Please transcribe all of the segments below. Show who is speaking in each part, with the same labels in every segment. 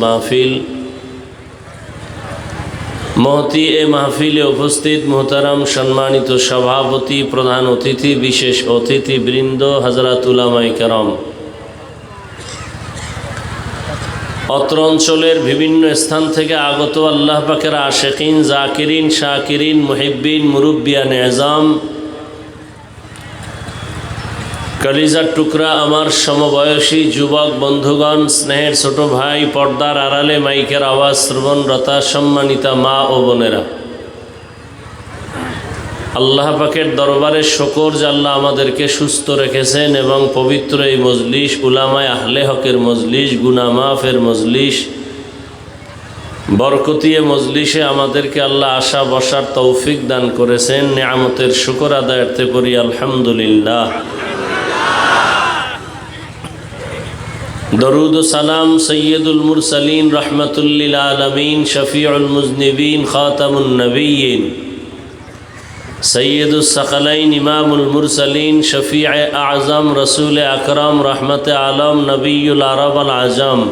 Speaker 1: মাহফিল মহতি এ মাহফিলে উপস্থিত মোহতারাম সম্মানিত সভাপতি, প্রধান অতিথি, বিশেষ অতিথি বৃন্দ হজরত উলামাই করম। অত্র অঞ্চলের বিভিন্ন স্থান থেকে আগত আল্লাহ পাকের আশেকিন, জাকিরিন, শাকিরিন, মুহিব্বিন মুরব্বিয়ান এজাম কলিজার টুকরা আমার সমবয়সী যুবক বন্ধুগণ, স্নেহের ছোট ভাই, পর্দার আড়ালে মাইকের আওয়াজ শ্রবণরতা সম্মানিতা মা ও বোনেরা। আল্লাহ পাকের দরবারে শকর আল্লাহ আমাদেরকে সুস্থ রেখেছেন এবং পবিত্র এই মজলিস, উলামায় আহলে হকের মজলিস, গুনামাফের মজলিস, বরকতিয়ে মজলিসে আমাদেরকে আল্লাহ আশা বসার তৌফিক দান করেছেন। নিয়ামতের শুকর আদায়তে করি আলহামদুলিল্লাহ। درود و سلام سید المرسلین رحمت للعالمین شفیع المذنبین خاتم النبیین سید السخلین امام المرسلین شفیع اعظم رسول اکرم رحمت عالم نبی العرب العظم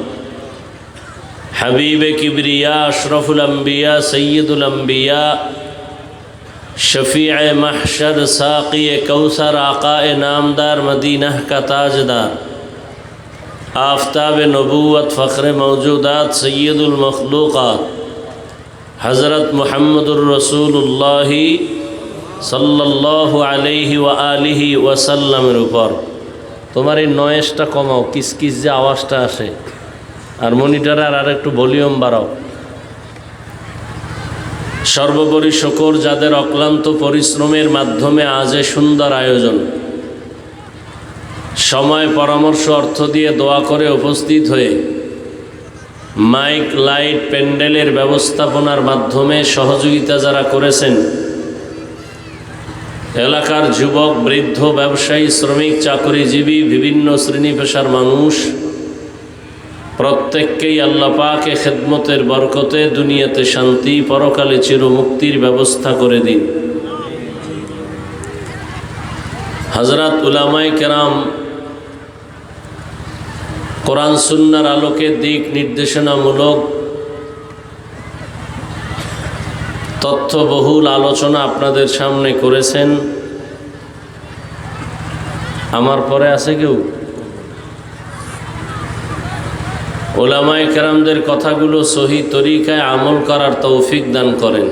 Speaker 1: حبیب کبریا اشرف الانبیاء سید الانبیاء شفیع محشر ساقی کوثر آقا نامدار مدینہ کا تاجدار آفتاب نبوت فخر موجودات سید المخلوقات حضرت محمد الرسول اللہ صلی اللہ علیہ وآلہ وسلم اوپر তোমার এই নয়েসটা কমাও, কিসকিস যে আওয়াজটা আসে। আর মনিটরে আর একটু ভলিউম বাড়াও। সর্বোপরি শকর যাদের অক্লান্ত পরিশ্রমের মাধ্যমে আজ সুন্দর আয়োজন। সময় পরামর্শ অর্থ দিয়ে দোয়া করে উপস্থিত হয়ে মাইক, লাইট, প্যান্ডেলের ব্যবস্থাপনার মাধ্যমে সহযোগিতা যারা করেছেন, এলাকার যুবক, বৃদ্ধ, ব্যবসায়ী, শ্রমিক, চাকরিজীবী, বিভিন্ন শ্রেণি পেশার মানুষ, প্রত্যেককেই আল্লাপাকে খেদমতের বরকতে দুনিয়াতে শান্তি, পরকালে চিরমুক্তির ব্যবস্থা করে দিন। হজরত উলামাই কেরাম কোরআন সুন্নার আলোকে দিক নির্দেশনামূলক তথ্যবহুল আলোচনা আপনাদের সামনে করেছেন। আমার পরে আছে কেউ? ওলামায় কেরামদের কথাগুলো সহি তরিকায় আমল করার তৌফিক দান করেন।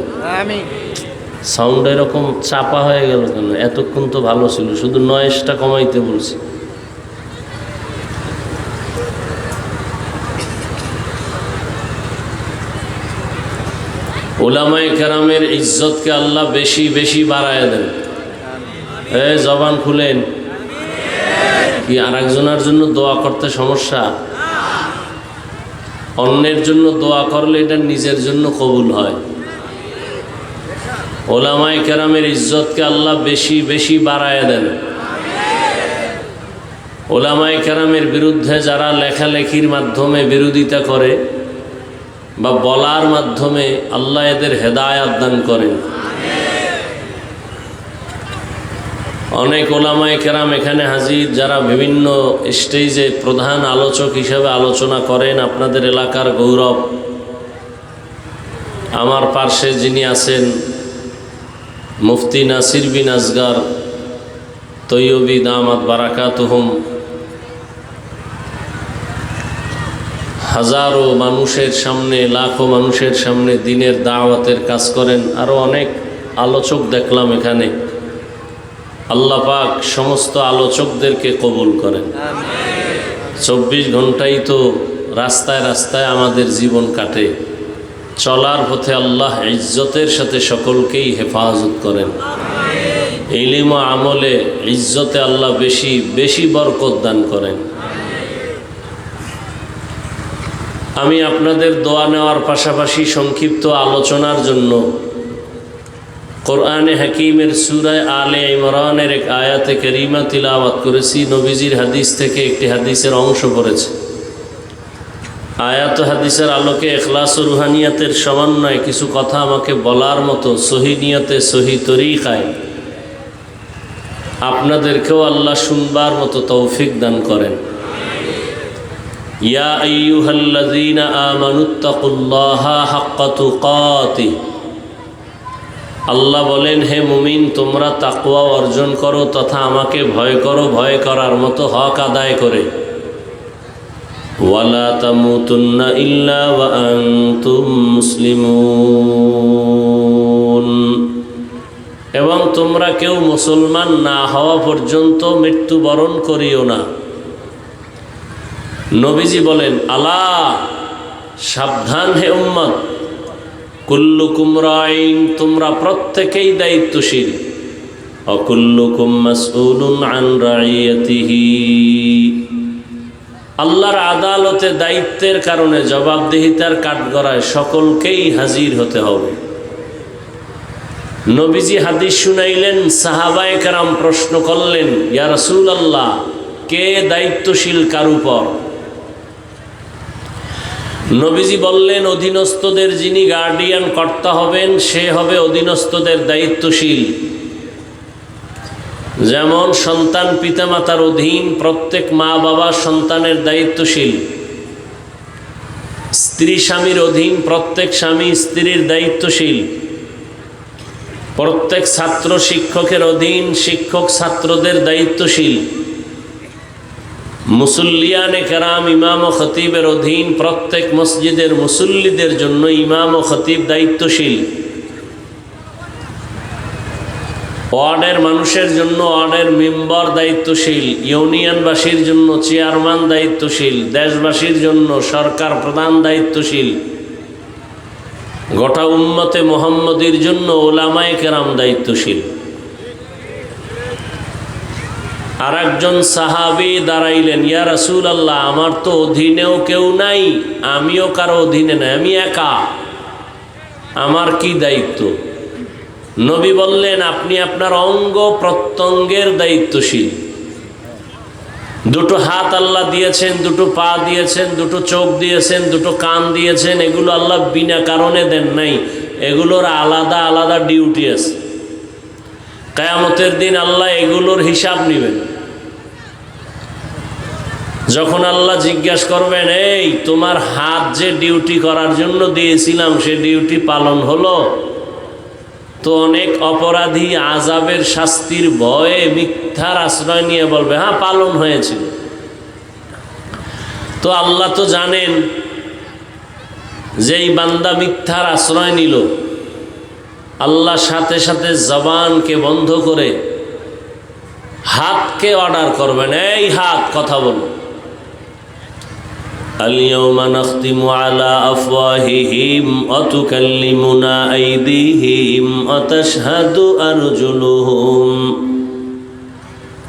Speaker 1: সাউন্ড এরকম চাপা হয়ে গেল কেন? এতক্ষণ তো ভালো ছিল শুধু নয়েসটা কমাইতে বলছি। ওলামায় কেরামের ইজ্জতকে আল্লাহ বেশি বেশি বাড়ায় দেন। এ, জবান খুলেন। কি আর একজনের জন্য দোয়া করতে সমস্যা? অন্যের জন্য দোয়া করলে এটা নিজের জন্য কবুল হয়। ওলামাই কেরামের ইজ্জতকে আল্লাহ বেশি বেশি বাড়ায় দেন। ওলামাই কেরামের বিরুদ্ধে যারা লেখালেখির মাধ্যমে বিরোধিতা করে বা বলার মাধ্যমে আল্লাহ এদের হেদায়াত দান করেন। অনেক ওলামায় কেরাম এখানে হাজির যারা বিভিন্ন স্টেজে প্রধান আলোচক হিসাবে আলোচনা করেন আপনাদের এলাকার গৌরব। আমার পার্শ্বে যিনি আছেন, মুফতি নাসির বিন আজগার তৈয়বি দামাত বারাকাতহম হাজারো মানুষের সামনে, লাখো মানুষের সামনে দিনের দাওয়াতের কাজ করেন। আরও অনেক আলোচক দেখলাম এখানে। আল্লাহ পাক সমস্ত আলোচকদেরকে কবুল করেন। চব্বিশ ঘন্টাই তো রাস্তায় রাস্তায় আমাদের জীবন কাটে। চলার পথে আল্লাহ ইজ্জতের সাথে সকলকেই হেফাজত করেন। ইলিম আমলে ইজ্জতে আল্লাহ বেশি বেশি বরকত দান করেন। আমি আপনাদের দোয়া নেওয়ার পাশাপাশি সংক্ষিপ্ত আলোচনার জন্য কোরআনে হাকিমের সুরায় আলে ইমরানের এক আয়াতে করিমা তিলাওয়াত করেছি। নবীজির হাদিস থেকে একটি হাদিসের অংশ পড়েছে। আয়াত হাদিসের আলোকে এখলাস ও রুহানিয়াতের সমন্বয়ে কিছু কথা আমাকে বলার মতো সহি নিয়তে, সহি তরিকায় আপনাদেরকেও আল্লাহ শুনবার মতো তৌফিক দান করেন। ইয়া আইয়ুহাল্লাযীনা আমানুত্তাকুল্লাহা হাক্কা তুকাতিহ। আল্লাহ বলেন, হে মুমিন, তোমরা তাকওয়া অর্জন করো তথা আমাকে ভয় করো, ভয় করার মতো হক আদায় করে। ওয়ালা তামুতুন্না ইল্লা ওয়া আনতুম মুসলিমুন। এবং তোমরা কেউ মুসলমান না হওয়া পর্যন্ত মৃত্যুবরণ করিও না। নবীজি বলেন, আলা, সাবধান হে উম্মত। কুল্লুকুম রাইন, তোমরা প্রত্যেকেই দায়িত্বশীল। অকুল্লুকুম মাসউলুন আন রাইয়াতিহি। আল্লাহর আদালতে দায়িত্বের কারণে জবাবদিহিতার কাঠগড়ায় সকলকেই হাজির হতে হবে। নবীজি হাদিস শুনাইলেন, সাহাবায়ে কারাম প্রশ্ন করলেন, ইয়া রাসূল আল্লাহ কে দায়িত্বশীল কার উপর? নবীজি বললেন, অধীনস্থদের যিনি গার্ডিয়ান কর্তা হবেন, সে হবে অধীনস্থদের দায়িত্বশীল। যেমন সন্তান পিতামাতার অধীন প্রত্যেক মা বাবা সন্তানের দায়িত্বশীল। স্ত্রী স্বামীর অধীন প্রত্যেক স্বামী স্ত্রীর দায়িত্বশীল। প্রত্যেক ছাত্র শিক্ষকের অধীন শিক্ষক ছাত্রদের দায়িত্বশীল। মুসল্লিয়ানে কারাম, ইমাম ও খতিবের অধীন প্রত্যেক মসজিদের মুসল্লিদের জন্য ইমাম ও খতিব দায়িত্বশীল। ওয়ার্ডের মানুষের জন্য ওয়ার্ডের মেম্বার দায়িত্বশীল, ইউনিয়নবাসীর জন্য চেয়ারম্যান দায়িত্বশীল, দেশবাসীর জন্য সরকার প্রধান দায়িত্বশীল। গোটা উম্মতে মোহাম্মদীর জন্য ওলামায় কেরাম দায়িত্বশীল। আর একজন সাহাবি দাঁড়াইলেন, ইয়া রাসুল আল্লাহ আমার তো অধীনেও কেউ নাই, আমিও কারও অধীনে নাই, আমি একা। আমার কি দায়িত্ব? নবী বললেন, আপনি আপনার অঙ্গ প্রত্যঙ্গের দায়িত্বশীল। দুটো হাত আল্লাহ দিয়েছেন, দুটো পা দিয়েছেন, দুটো চোখ দিয়েছেন, দুটো কান দিয়েছেন, এগুলো আল্লাহ বিনা কারণে দেন নাই, এগুলোর আলাদা আলাদা ডিউটি আছে। কায়ামতের দিন আল্লাহ এগুলোর হিসাব নেবেন। যখন আল্লাহ জিজ্ঞাসা করবেন, এই, তোমার হাত যে ডিউটি করার জন্য দিয়েছিলাম, সে ডিউটি পালন হলো? তো অনেক অপরাধী আজাবের শাস্তির ভয়ে মিথ্যার আশ্রয় নিয়ে বলবে হ্যাঁ পালন হয়েছিল তো আল্লাহ তো জানেন যে এই বান্দা মিথ্যার আশ্রয় নিল, আল্লাহ সাথে সাথে জবানকে বন্ধ করে হাতকে অর্ডার করবেন, এই হাত, কথা বলো। اليوم نختم على أفواههم وتكلمنا أيديهم وتشهد أرجلهم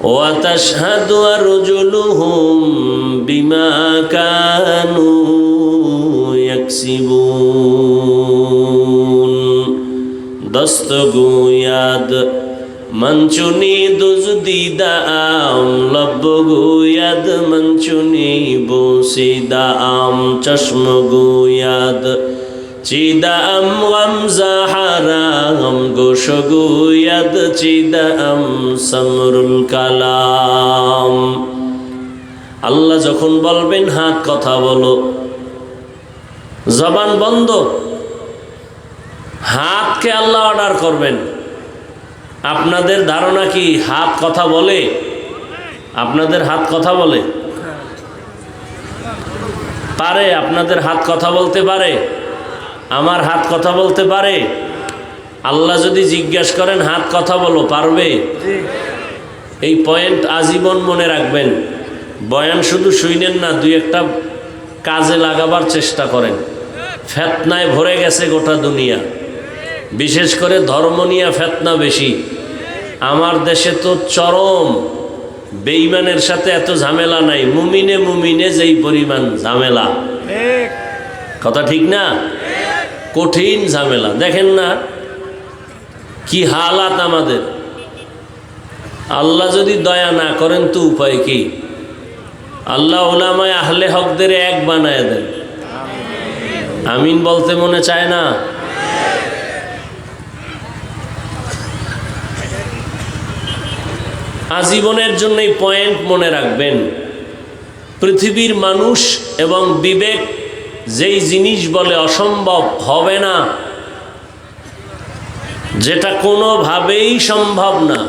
Speaker 1: وتشهد أرجلهم بما كانوا يكسبون دستگو یاد মঞ্চুনি দুজদিদা আম লব লব্বগুয়াদ মঞ্চুনি বসিদা আম চশমগুয়াদ চিদাম গমজা হারাম গোশগুয়াদ চিদাম সমরুল কালাম। আল্লাহ যখন বলবেন, হাত কথা বলো। জবান বন্ধ। হাতকে আল্লাহ অর্ডার করবেন। আপনাদের ধারণা কি হাত কথা বলে? আপনাদের হাত কথা বলে? পারে, আপনাদের হাত কথা বলতে পারে? আমার হাত কথা বলতে পারে? আল্লাহ যদি জিজ্ঞেস করেন, হাত কথা বলো, পারবে? এই পয়েন্ট আজীবন মনে রাখবেন। বয়ান শুধু শুইনেন না, দুই একটা কাজে লাগাবার চেষ্টা করেন। ফেতনায় ভরে গেছে গোটা দুনিয়া। বিশেষ করে ধর্ম নিয়ে ফেতনা বেশি। আমার দেশে তো চরম বেইমানের সাথে এত ঝামেলা নাই। মুমিনে মুমিনে যেই পরিমাণ ঝামেলা। কথা ঠিক না? কঠিন ঝামেলা। দেখেন না কি হালাত আমাদের। আল্লাহ যদি দয়া না করেন তো উপায় কি? আল্লাহ ওলামায় আহলে হকদের এক বানায় দেন। আমিন বলতে মনে চায় না? আজীবনের জন্য এই পয়েন্ট মনে রাখবেন। পৃথিবীর মানুষ এবং বিবেক যেই জিনিস বলে অসম্ভব হবে না। যেটা কোনোভাবেই সম্ভব না।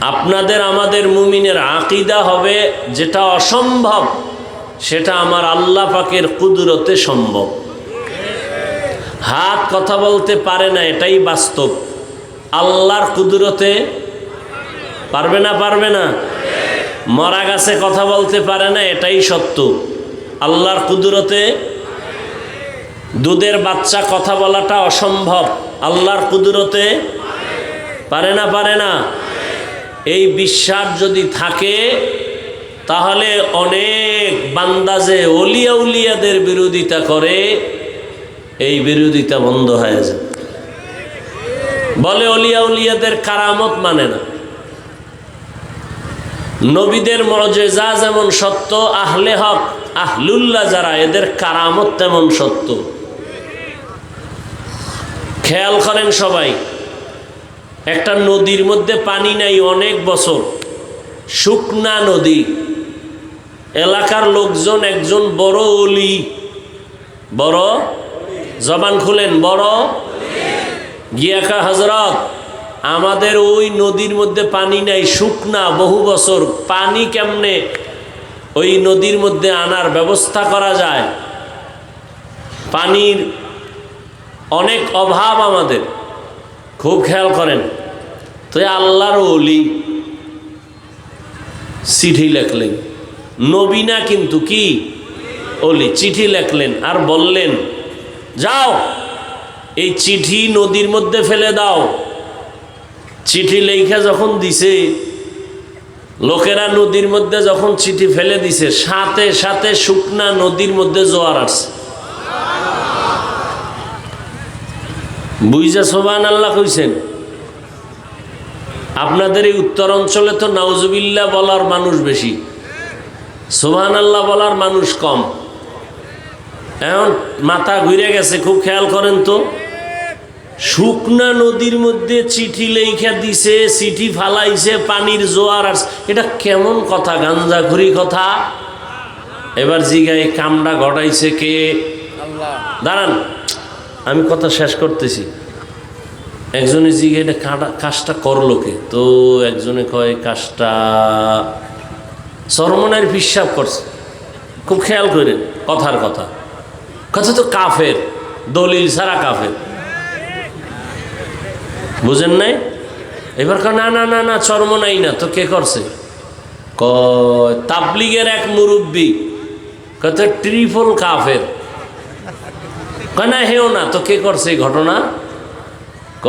Speaker 1: আপনাদের আমাদের মুমিনের আকিদা হবে যেটা অসম্ভব, সেটা আমার আল্লাহ পাকের কুদরতে সম্ভব। হাত কথা বলতে পারে না, এটাই বাস্তব। আল্লাহর কুদরতে পারবে না পারবে না। মরা গাছে কথা বলতে পারে না, এটাই সত্য। আল্লাহর কুদরতে দুধের বাচ্চা কথা বলাটা অসম্ভব। আল্লাহর কুদরতে পারে না পারে না। এই বিশ্বাস যদি থাকে, তাহলে অনেক বান্দাজে অলিয়া উলিয়াদের বিরোধিতা করে, এই বিরোধিতা বন্ধ হয়ে যায়। বলে অলিয়া উলিয়াদের কারামত মানে না। নবীদের মজেজা যেমন সত্য, আহলে হক, আহলুল্লাহ যারা, এদের কারামত তেমন সত্য। খেয়াল করেন সবাই, একটা নদীর মধ্যে পানি নাই অনেক বছর, শুকনা নদী। এলাকার লোকজন একজন বড় অলি, বড়? জবান খুলেন, বড়? গিয়াকা হজরত আমাদের ওই নদীর মধ্যে পানি নাই, শুকনা বহু বছর। পানি কেমনে ওই নদীর মধ্যে আনার ব্যবস্থা করা যায়? পানির অনেক অভাব আমাদের। খুব খেয়াল করেন। তো আল্লাহর অলি চিঠি লেখলেন। নবীনা কিন্তু কি? অলি চিঠি লেখলেন আর বললেন, যাও, এই চিঠি নদীর মধ্যে ফেলে দাও। চিঠি লেখা যখন দিছে, লোকেরা নদীর মধ্যে যখন চিঠি ফেলে দিছে, সাথে সাথে শুকনা নদীর মধ্যে জোয়ার আসছে। বুঝা সোবান আল্লাহ কইছেন, আপনাদের এই উত্তর অঞ্চলে তো নাউজুবিল্লা বলার মানুষ বেশি। সোহান আল্লাহ বলার মানুষ কম। এখন মাথা ঘুরে গেছে, খুব খেয়াল করেন তো। শুকনা নদীর মধ্যে চিঠি লেখা দিছে, চিঠি ফালাইছে, পানির জোয়ার আর এটা কেমন কথা, গাঞ্জাখুরি কথা? এবার জিগায় কামটা ঘটাইছে কে? দাঁড়ান, আমি কথা শেষ করতেছি। একজনে জিগে এটা কাটা কাজটা করল কে? তো একজনে কয়, কাজটা সরমনের হিসাব করছে। খুব খেয়াল করেন, কথার কথা। কথা তো কাফের, দলিল ছাড়া কাফের। বুঝেন নাই? এবার না না না না, চর্ম নাই না। তো কে করছে? কয়, তাবলিগের এক মুরব্বী। কত ট্রিপল কাফের। কয়, না, হেও না। তো কে করছে এই ঘটনা? ক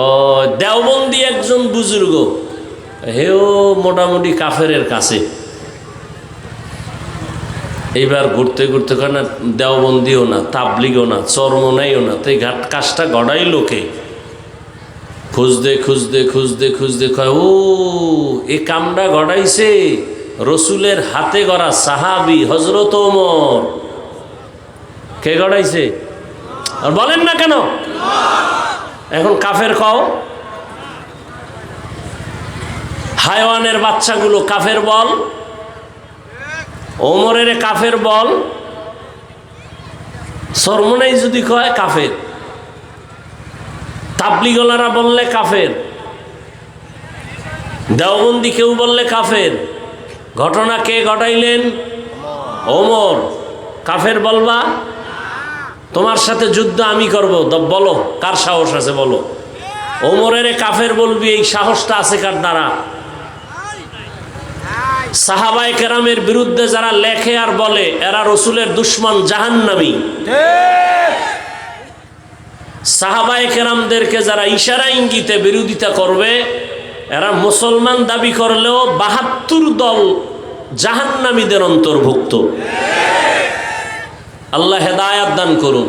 Speaker 1: দেওবন্দি একজন বুজুর্গ। হেও মোটামুটি কাফেরের কাছে। এইবার ঘুরতে ঘুরতে কয়, না, দেওবন্দিও না, তাবলিগও না চর্মনাইও না। তো এই ঘাট কাজটা গড়াই লোকে খুঁজতে খুঁজতে খুঁজতে খুঁজতে কয়, ও, এ কামটা গড়াইছে রসুলের হাতে গড়া সাহাবি হজরত ওমর। কে গড়াইছে? আর বলেন না কেন? এখন কাফের কও। হায়ওয়ানের বাচ্চাগুলো কাফের বল, ওমরের কাফের বল। সরমনাই যদি কয়, কাফের। তাবলিগলারা বললে কাফের। দেওবন্দি কেউ বললে কাফের। ঘটনা কে ঘটাইলেন? ওমর। কাফের বলবা, তোমার সাথে যুদ্ধ আমি করব বলো, কার সাহস আছে বলো? ওমরের কাফের বলবি, এই সাহসটা আছে কার দ্বারা? সাহাবাই কেরামের বিরুদ্ধে যারা লেখে আর বলে, এরা রসুলের দুশ্মন জাহান্নামী। সাহাবাই কেরামদেরকে যারা ইশারা ইঙ্গিতে বিরোধিতা করবে, এরা মুসলমান দাবি করলেও বাহাত্তর দল জাহান্নামীদের অন্তর্ভুক্ত। আল্লাহ হেদায়াত দান করুন।